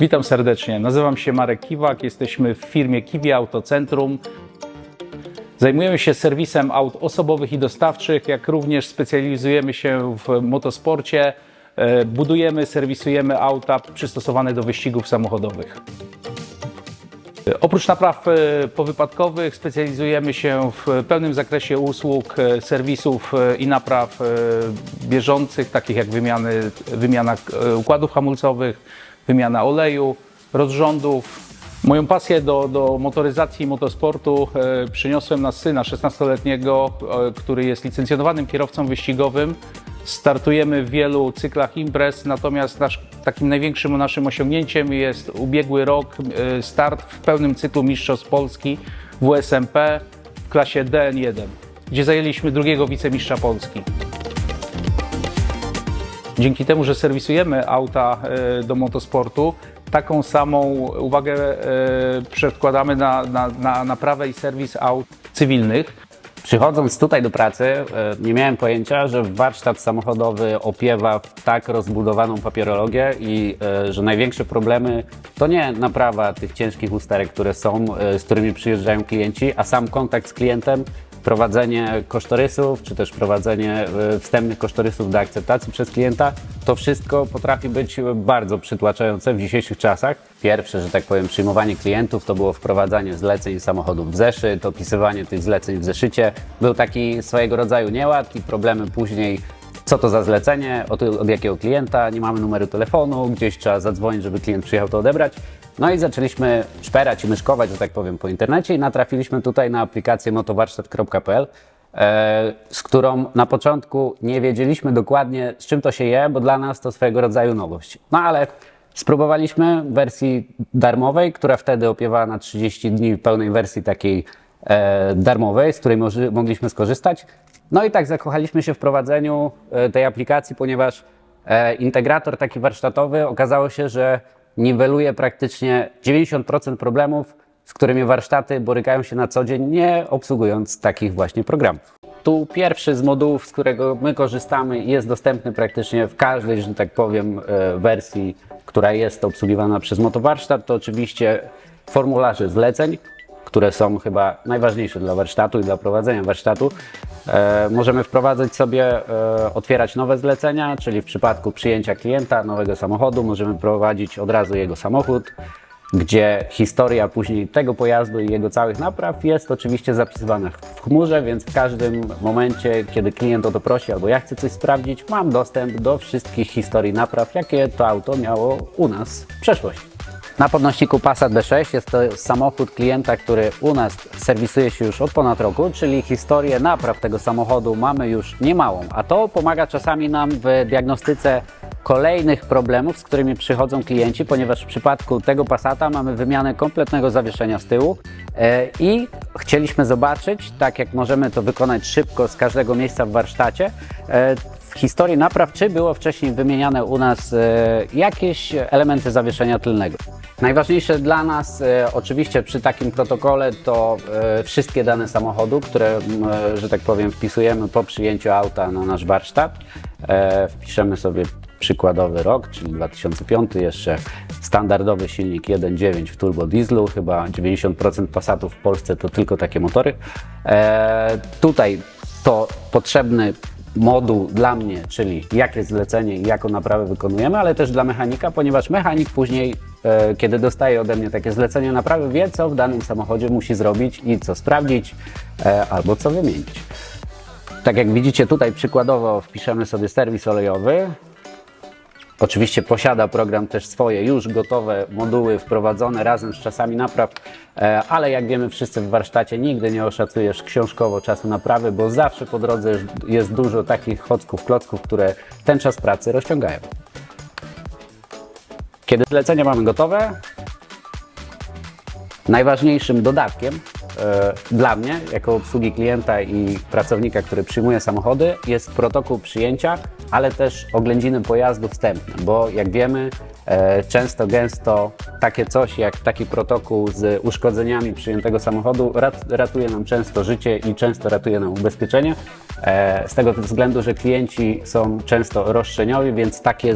Witam serdecznie. Nazywam się Marek Kiwak. Jesteśmy w firmie Kiwi Autocentrum. Zajmujemy się serwisem aut osobowych i dostawczych, jak również specjalizujemy się w motosporcie. E, Budujemy, serwisujemy auta przystosowane do wyścigów samochodowych. E, Oprócz napraw e, powypadkowych specjalizujemy się w pełnym zakresie usług, serwisów i napraw bieżących, takich jak wymiany, wymiana układów hamulcowych, wymiana oleju, rozrządów. Moją pasję do, do motoryzacji i motosportu e, przyniosłem na syna 16-letniego, e, który jest licencjonowanym kierowcą wyścigowym. Startujemy w wielu cyklach imprez, natomiast nasz, takim największym naszym osiągnięciem jest ubiegły rok, e, start w pełnym cyklu Mistrzostw Polski w USMP w klasie DN1, gdzie zajęliśmy drugiego wicemistrza Polski. Dzięki temu, że serwisujemy auta e, do motosportu, taką samą uwagę e, przedkładamy na, na, na naprawę i serwis aut cywilnych. Przychodząc tutaj do pracy, e, nie miałem pojęcia, że warsztat samochodowy opiewa w tak rozbudowaną papierologię i że największe problemy to nie naprawa tych ciężkich usterek, które są, z którymi przyjeżdżają klienci, a sam kontakt z klientem, prowadzenie kosztorysów, czy też prowadzenie e, wstępnych kosztorysów do akceptacji przez klienta, to wszystko potrafi być bardzo przytłaczające w dzisiejszych czasach. Pierwsze, że tak powiem, przyjmowanie klientów to było wprowadzanie zleceń samochodów w zeszyt, opisywanie tych zleceń w zeszycie. Był taki swojego rodzaju nieład i problemy później co to za zlecenie, od, od jakiego klienta, nie mamy numeru telefonu, gdzieś trzeba zadzwonić, żeby klient przyjechał to odebrać. No i zaczęliśmy szperać i myszkować, że tak powiem, po internecie i natrafiliśmy tutaj na aplikację motowarsztat.pl, e, z którą na początku nie wiedzieliśmy dokładnie, z czym to się je, bo dla nas to swojego rodzaju nowość. No ale spróbowaliśmy wersji darmowej, która wtedy opiewała na 30 dni pełnej wersji takiej darmowej, z której mogliśmy skorzystać. No i tak zakochaliśmy się w prowadzeniu e, tej aplikacji, ponieważ e, integrator taki warsztatowy okazało się, że niweluje praktycznie 90% problemów, z którymi warsztaty borykają się na co dzień, nie obsługując takich właśnie programów. Tu pierwszy z modułów, z którego my korzystamy, jest dostępny praktycznie w każdej, że tak powiem, e, wersji, która jest obsługiwana przez Motowarsztat. To oczywiście formularze zleceń, które są chyba najważniejsze dla warsztatu i dla prowadzenia warsztatu. E, możemy wprowadzać sobie, e, otwierać nowe zlecenia, czyli w przypadku przyjęcia klienta nowego samochodu możemy prowadzić od razu jego samochód, gdzie historia później tego pojazdu i jego całych napraw jest oczywiście zapisywana w chmurze, więc w każdym momencie, kiedy klient o to prosi albo ja chcę coś sprawdzić, mam dostęp do wszystkich historii napraw, jakie to auto miało u nas w przeszłości. Na podnośniku Passat B6 jest to samochód klienta, który u nas serwisuje się już od ponad roku, czyli historię napraw tego samochodu mamy już niemałą, a to pomaga czasami nam w diagnostyce kolejnych problemów, z którymi przychodzą klienci, ponieważ w przypadku tego Passata mamy wymianę kompletnego zawieszenia z tyłu e, i chcieliśmy zobaczyć, tak jak możemy to wykonać szybko z każdego miejsca w warsztacie, e, w historii napraw, czy było wcześniej wymieniane u nas e, jakieś elementy zawieszenia tylnego. Najważniejsze dla nas, e, oczywiście przy takim protokole, to e, wszystkie dane samochodu, które, że tak powiem, wpisujemy po przyjęciu auta na nasz warsztat. Wpiszemy sobie przykładowy rok, czyli 2005, jeszcze standardowy silnik 1.9 w turbo dieslu, chyba 90% Passatów w Polsce to tylko takie motory. Tutaj to potrzebny moduł dla mnie, czyli jakie zlecenie i jaką naprawę wykonujemy, ale też dla mechanika, ponieważ mechanik później, e, kiedy dostaje ode mnie takie zlecenie naprawy, wie, co w danym samochodzie musi zrobić i co sprawdzić, e, albo co wymienić. Tak jak widzicie tutaj przykładowo wpiszemy sobie serwis olejowy. Oczywiście posiada program też swoje już gotowe moduły wprowadzone razem z czasami napraw, e, ale jak wiemy wszyscy w warsztacie nigdy nie oszacujesz książkowo czasu naprawy, bo zawsze po drodze jest dużo takich chocków, klocków, które ten czas pracy rozciągają. Kiedy zlecenia mamy gotowe, najważniejszym dodatkiem dla mnie, jako obsługi klienta i pracownika, który przyjmuje samochody, jest protokół przyjęcia, ale też oględziny pojazdu wstępne, bo jak wiemy, e, często, gęsto takie coś jak taki protokół z uszkodzeniami przyjętego samochodu rat, ratuje nam często życie i często ratuje nam ubezpieczenie. E, z tego względu, że klienci są często roszczeniowi, więc takie e,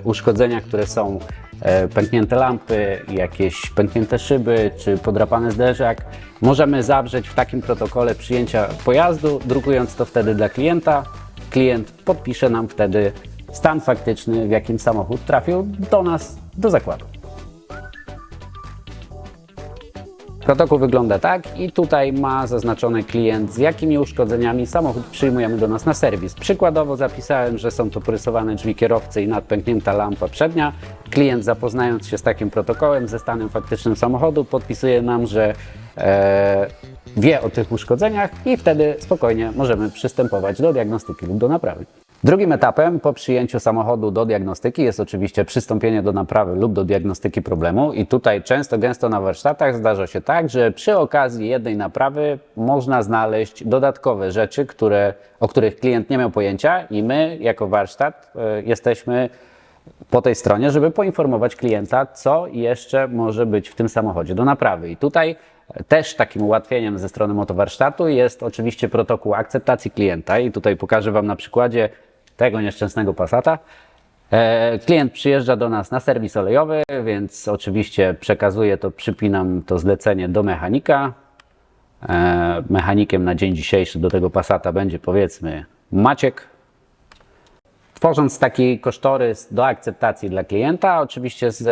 uszkodzenia, które są e, pęknięte lampy, jakieś pęknięte szyby czy podrapany zderzak, możemy zawrzeć w takim protokole przyjęcia pojazdu, drukując to wtedy dla klienta. Klient podpisze nam wtedy stan faktyczny, w jakim samochód trafił do nas, do zakładu. Protokół wygląda tak i tutaj ma zaznaczony klient, z jakimi uszkodzeniami samochód przyjmujemy do nas na serwis. Przykładowo zapisałem, że są to porysowane drzwi kierowcy i nadpęknięta lampa przednia. Klient zapoznając się z takim protokołem, ze stanem faktycznym samochodu, podpisuje nam, że e, wie o tych uszkodzeniach i wtedy spokojnie możemy przystępować do diagnostyki lub do naprawy. Drugim etapem po przyjęciu samochodu do diagnostyki jest oczywiście przystąpienie do naprawy lub do diagnostyki problemu i tutaj często, gęsto na warsztatach zdarza się tak, że przy okazji jednej naprawy można znaleźć dodatkowe rzeczy, które, o których klient nie miał pojęcia i my jako warsztat y, jesteśmy po tej stronie, żeby poinformować klienta, co jeszcze może być w tym samochodzie do naprawy. I tutaj też takim ułatwieniem ze strony motowarsztatu jest oczywiście protokół akceptacji klienta i tutaj pokażę Wam na przykładzie tego nieszczęsnego Passata. E, Klient przyjeżdża do nas na serwis olejowy, więc oczywiście przekazuję to, przypinam to zlecenie do mechanika. E, Mechanikiem na dzień dzisiejszy do tego Passata będzie powiedzmy Maciek, Tworząc taki kosztorys do akceptacji dla klienta, oczywiście z,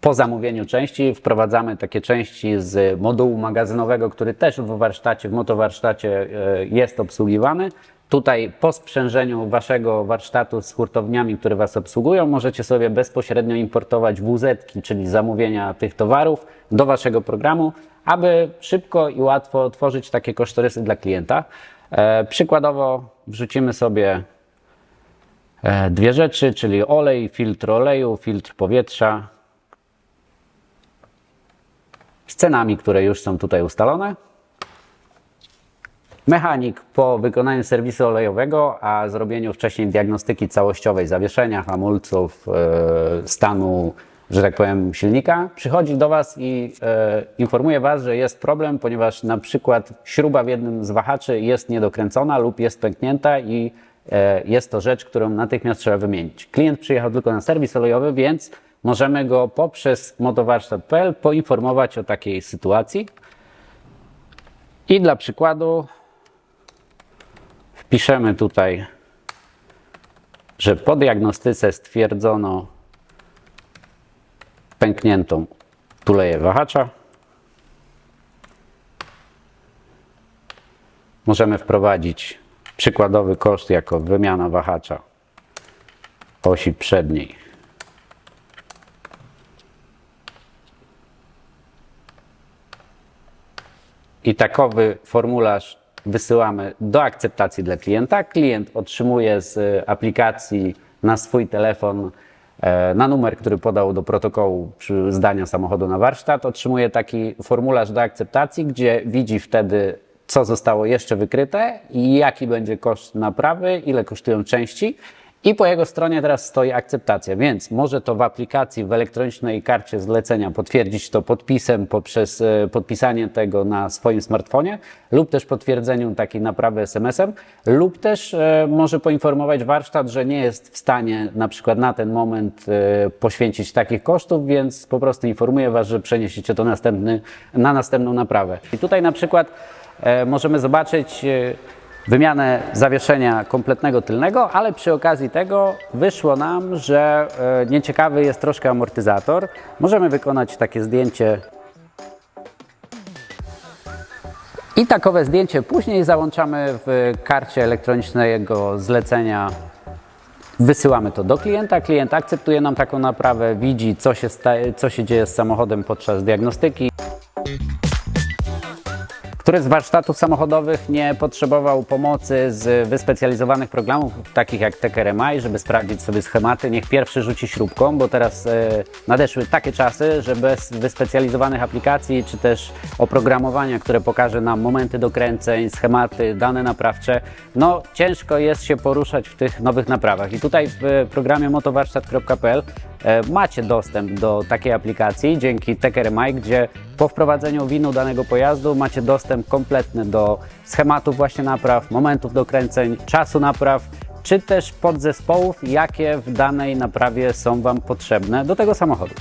po zamówieniu części wprowadzamy takie części z modułu magazynowego, który też w warsztacie, w motowarsztacie e, jest obsługiwany. Tutaj po sprzężeniu waszego warsztatu z hurtowniami, które was obsługują, możecie sobie bezpośrednio importować wz czyli zamówienia tych towarów do waszego programu, aby szybko i łatwo tworzyć takie kosztorysy dla klienta. E, Przykładowo wrzucimy sobie e, dwie rzeczy, czyli olej, filtr oleju, filtr powietrza z cenami, które już są tutaj ustalone. Mechanik po wykonaniu serwisu olejowego, a zrobieniu wcześniej diagnostyki całościowej zawieszenia, hamulców, e, stanu, że tak powiem, silnika, przychodzi do Was i e, informuje Was, że jest problem, ponieważ na przykład śruba w jednym z wahaczy jest niedokręcona lub jest pęknięta i e, jest to rzecz, którą natychmiast trzeba wymienić. Klient przyjechał tylko na serwis olejowy, więc możemy go poprzez motowarsztat.pl poinformować o takiej sytuacji. I dla przykładu wpiszemy tutaj, że po diagnostyce stwierdzono pękniętą tuleję wahacza. Możemy wprowadzić przykładowy koszt jako wymiana wahacza osi przedniej. I takowy formularz wysyłamy do akceptacji dla klienta. Klient otrzymuje z aplikacji na swój telefon, e, na numer, który podał do protokołu przy zdania samochodu na warsztat, otrzymuje taki formularz do akceptacji, gdzie widzi wtedy, co zostało jeszcze wykryte jaki będzie koszt naprawy, ile kosztują części. I po jego stronie teraz stoi akceptacja, więc może to w aplikacji, w elektronicznej karcie zlecenia potwierdzić to podpisem poprzez e, podpisanie tego na swoim smartfonie lub też potwierdzeniu takiej naprawy SMS-em lub też e, może poinformować warsztat, że nie jest w stanie na przykład na ten moment e, poświęcić takich kosztów, więc po prostu informuje Was, że przeniesiecie to następny, na następną naprawę. I tutaj na przykład możemy zobaczyć e, wymianę zawieszenia kompletnego tylnego, ale przy okazji tego wyszło nam, że e, nieciekawy jest troszkę amortyzator. Możemy wykonać takie zdjęcie i takowe zdjęcie później załączamy w karcie elektronicznego zlecenia. Wysyłamy to do klienta. Klient akceptuje nam taką naprawę, widzi, co się, co się dzieje z samochodem podczas diagnostyki. Który z warsztatów samochodowych nie potrzebował pomocy z wyspecjalizowanych programów, takich jak TKRMI, żeby sprawdzić sobie schematy, niech pierwszy rzuci śrubką, bo teraz e, nadeszły takie czasy, że bez wyspecjalizowanych aplikacji, czy też oprogramowania, które pokaże nam momenty dokręceń, schematy, dane naprawcze, no ciężko jest się poruszać w tych nowych naprawach. I tutaj w programie motowarsztat.pl macie dostęp do takiej aplikacji dzięki TKRMI, gdzie po wprowadzeniu winu danego pojazdu macie dostęp kompletny do schematów właśnie napraw, momentów dokręceń, czasu napraw, czy też podzespołów, jakie w danej naprawie są Wam potrzebne do tego samochodu.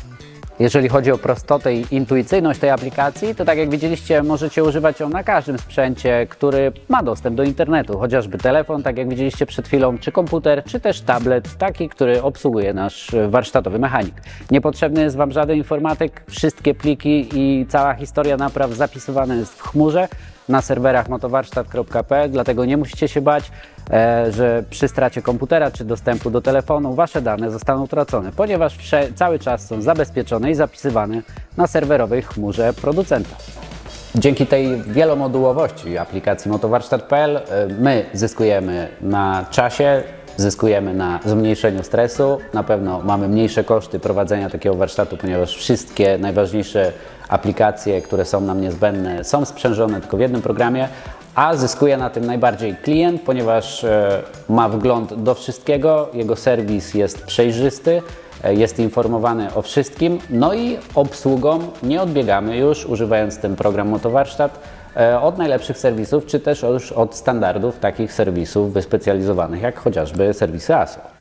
Jeżeli chodzi o prostotę i intuicyjność tej aplikacji, to tak jak widzieliście, możecie używać ją na każdym sprzęcie, który ma dostęp do internetu, chociażby telefon, tak jak widzieliście przed chwilą, czy komputer, czy też tablet, taki, który obsługuje nasz e, warsztatowy mechanik. Niepotrzebny jest Wam żaden informatyk, wszystkie pliki i cała historia napraw zapisywana jest w chmurze na serwerach motowarsztat.pl, dlatego nie musicie się bać, że przy stracie komputera czy dostępu do telefonu wasze dane zostaną utracone, ponieważ cały czas są zabezpieczone i zapisywane na serwerowej chmurze producenta. Dzięki tej wielomodułowości aplikacji motowarsztat.pl e, my zyskujemy na czasie, zyskujemy na zmniejszeniu stresu. Na pewno mamy mniejsze koszty prowadzenia takiego warsztatu, ponieważ wszystkie najważniejsze aplikacje, które są nam niezbędne, są sprzężone tylko w jednym programie, a zyskuje na tym najbardziej klient, ponieważ e, ma wgląd do wszystkiego, jego serwis jest przejrzysty, e, jest informowany o wszystkim, no i obsługą nie odbiegamy już, używając ten program Motowarsztat, e, od najlepszych serwisów, czy też już od standardów takich serwisów wyspecjalizowanych, jak chociażby serwisy ASO.